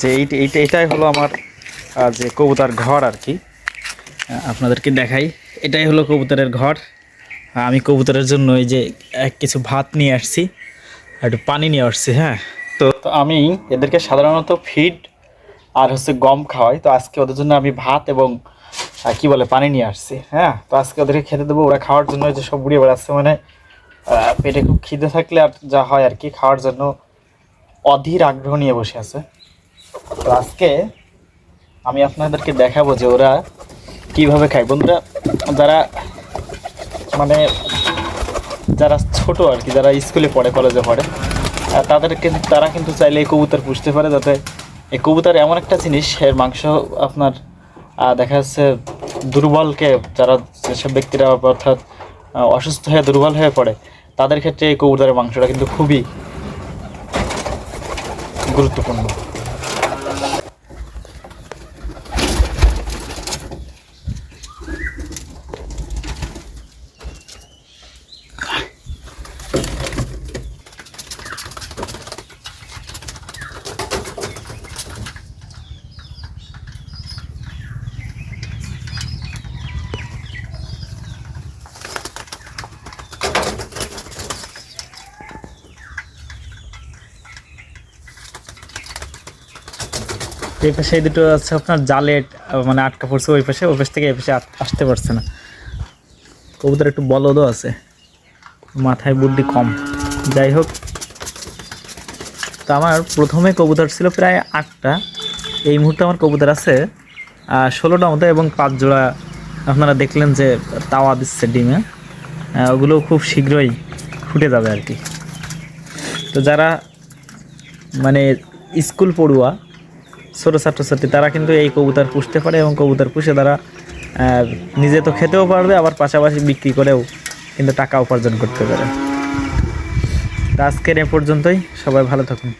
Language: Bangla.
যে এইটা এইটা এটাই হলো আমার যে কবুতার ঘর আর কি। আপনাদেরকে দেখাই। এটাই হলো কবুতরের ঘর। আমি কবুতরের জন্য এই যে এক কিছু ভাত নিয়ে আসছি, আর একটু পানি নিয়ে আসছি হ্যাঁ। তো তো আমি এদেরকে সাধারণত ফিড আর হচ্ছে গম খাওয়াই। তো আজকে ওদের জন্য আমি ভাত এবং কি বলে, পানি নিয়ে আসছি হ্যাঁ। তো আজকে ওদেরকে খেতে দেবো। ওরা খাওয়ার জন্য যে সব বুড়িয়ে বেড়াচ্ছে মানে পেটে খুব খিদে থাকলে আর যা হয় আর কি, খাওয়ার জন্য অধীর আগ্রহ নিয়ে বসে আছে। তো আজকে আমি আপনাদেরকে দেখাবো যে ওরা কীভাবে খায়। বন্ধুরা, যারা মানে যারা ছোট আর কি, যারা স্কুলে পড়ে, কলেজে পড়ে তাদের কিন্তু তারা কিন্তু চাইলে এই কবুতর পুষতে পারে যাতে এই কবুতর এমন একটা জিনিস, এর মাংস আপনার দেখা যাচ্ছে দুর্বলকে যারা যেসব ব্যক্তিরা অর্থাৎ অসুস্থ হয়ে, দুর্বল হয়ে পড়ে, তাদের ক্ষেত্রে এই কবুতরের মাংসটা কিন্তু খুবই গুরুত্বপূর্ণ। এই পাশে এই দুটো আছে আপনার জালে মানে আটকা পড়ছে ওই পাশে, ওই পাশ থেকে এই পাশে আসতে পারছে না। কবুতর একটু বলদও আছে, মাথায় বুদ্ধি কম। যাই হোক, তো আমার প্রথমে কবুতর ছিল প্রায় আটটা। এই মুহূর্তে আমার কবুতর আছে ষোলোটা মতো এবং পাঁচ জোড়া। আপনারা দেখলেন যে তাওয়া দিচ্ছে ডিমে ওগুলো খুব শীঘ্রই ফুটে যাবে আর কি। তো যারা মানে স্কুল পড়ুয়া ছোটো ছাত্রছাত্রী, তারা কিন্তু এই কবুতর পুষতে পারে এবং কবুতর পুষে তারা নিজে তো খেতেও পারবে, আবার পাশাপাশি বিক্রি করেও কিন্তু টাকা উপার্জন করতে পারে। তা আজকের এ পর্যন্তই, সবাই ভালো থাকুন।